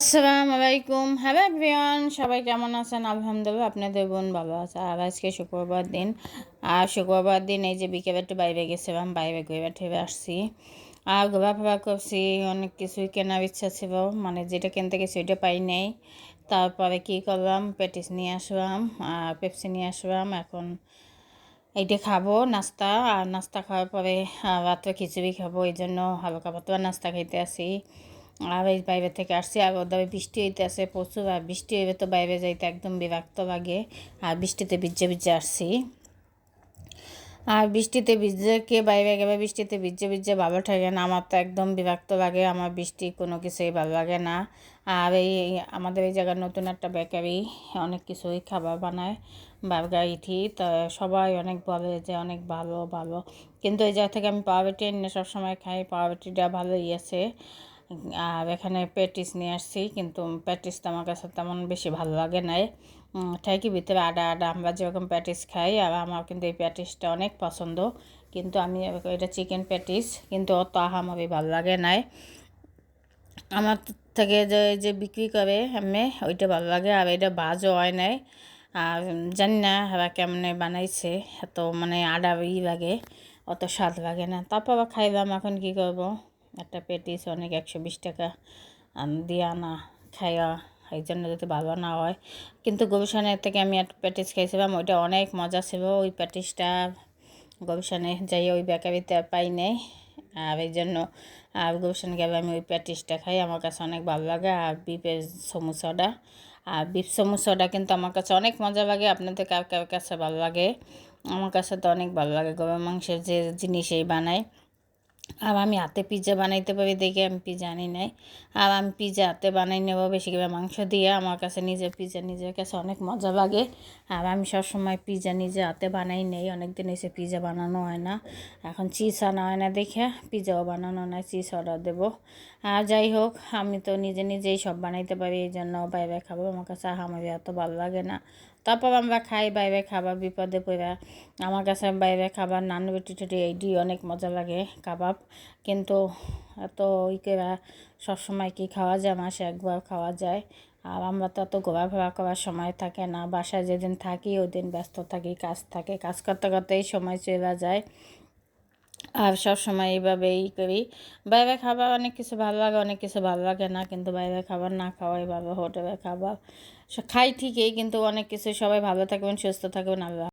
আসসালামু আলাইকুম। Hello everyone, সবাই কেমন আছেন? আলহামদুলিল্লাহ, আপনাদের বোন ভালো আছে। আর আজকে শুক্রবার দিন। আর শুক্রবার দিন এই যে বিকেলে একটু বাইরে গেছিলাম, বাইরে ঘুরে ঠেবে আসছি। আর ঘোরাফেরা করছি, অনেক কিছুই কেনার ইচ্ছা ছিল। মানে যেটা কিনতে গেছি ওইটা পাই নাই। তারপরে কী করলাম? পেটিস নিয়ে আসলাম, আর পেপসি নিয়ে আসলাম। এখন এইটা খাব, নাস্তা। আর নাস্তা খাওয়ার পরে রাত্রে খিচুড়ি খাব। এই জন্য হালকা পাতলা নাস্তা খাইতে আসি। এই বাইরে থেকে আসছি আর ওদের বৃষ্টি হইতে আসে প্রচুর, আর বৃষ্টি হইবে তো বাইরে যাইতে একদম বিরক্ত লাগে। আর বৃষ্টিতে ভিজে ভিজে আসছি। আর বৃষ্টিতে ভিজে কে বাইরে গেলে বৃষ্টিতে ভিজে ভিজে ভালো থাকে না, আমার তো একদম বিরক্ত লাগে, আমার বৃষ্টি কোনো কিছুই ভালো লাগে না। আর এই আমাদের এই জায়গার নতুন একটা বেকারি, অনেক কিছুই খাবার বানায়, বার্গার, ইঠি, তো সবাই অনেক বলে যে অনেক ভালো ভালো। কিন্তু এই জায়গা থেকে আমি পাওয়ারটি এনে সবসময় খাই পাওয়ারটিটা ভালোই আছে। আর এখানে প্যাটিস নিয়ে আসছি, কিন্তু প্যাটিসটা আমার কাছে তেমন বেশি ভালো লাগে নাই। ঠাইকি ভিতরে আডা আডা আমরা যেরকম প্যাটিস খাই, আর আমার কিন্তু এই প্যাটিসটা অনেক পছন্দ। কিন্তু আমি এটা চিকেন প্যাটিস কিন্তু অত আহামরি ভালো লাগে নাই। আমার থেকে যে যে বিক্রি করে আমি, ওইটা ভালো লাগে, আর এটা বাজও হয় নাই। আর জানি না এরা কেমনে বানাইছে, এত মানে আডা ই লাগে, অত স্বাদ লাগে না। তারপর আবার খাইলাম, এখন কী করব? একটা পেটিস অনেক একশো বিশ টাকা দিয়ে আনা, খাইয়া, এই জন্য যাতে ভালো না হয়। কিন্তু গবেষণার থেকে আমি একটা প্যাটিস খাইছিলাম, ওইটা অনেক মজা ছিল। ওই প্যাটিসটা গবেষণে যাই, ওই বেকারিতে পাই নেই। আর এই জন্য, আর গবেষণা গেলে আমি ওই প্যাটিসটা খাই। আমার কাছে অনেক ভালো লাগে। আর বিপের সমুসাটা আর বিপ সমুসাটা কিন্তু আমার কাছে অনেক মজা লাগে। আপনাদের কার কার কাছে ভালো লাগে? আমার কাছে তো অনেক ভালো লাগে। গরুর মাংসের যে জিনিসই বানায় আর আমি হাতে পিৎজা বানাইতে পারি দেখে আমি পিৎজা আনি নাই। আর আমি পিৎজা হাতে বানাই নেব বেশি করে মাংস দিয়ে। আমার কাছে নিজের পিৎজা নিজের কাছে অনেক মজা লাগে। আর আমি সবসময় পিৎজা নিজে হাতে বানাই নেই। অনেক দিন এসে পিৎজা বানানো হয় না। এখন চিজ আনা হয় না দেখে। পিৎজাও বানানো নয় চিজ অর্ডার দেবো। আর যাই হোক, আমি তো নিজে নিজেই সব বানাইতে পারি, এই জন্য বাইরে খাব। আমার কাছে আহামারি এত ভালো লাগে না। তারপর আমরা খাই, বাইরে খাবার বিপদে পড়া। আমার কাছে বাইরে খাবার নান রুটি টুটি এইটি অনেক মজা লাগে কাবাব। কিন্তু এত ওই করে সবসময় কি খাওয়া যায়? মাসে একবার খাওয়া যায়। আর আমরা তো এত ঘোরাফেরা করার সময় থাকে না। বাসায় যেদিন থাকি ওই দিন ব্যস্ত থাকি, কাজ থাকে। কাজ করতে করতেই সময় চলে যায়। আর সব সময় এইভাবেই করি। বাইরে খাবার অনেক কিছু ভালো লাগে, অনেক কিছু ভালো লাগে না, কিন্তু বাইরে খাবার না খাওয়াই ভালো। হোটেলে খাবার, খাই ঠিকই, কিন্তু অনেক কিছু সবাই ভালো থাকবেন, সুস্থ থাকবেন, আল্লাহ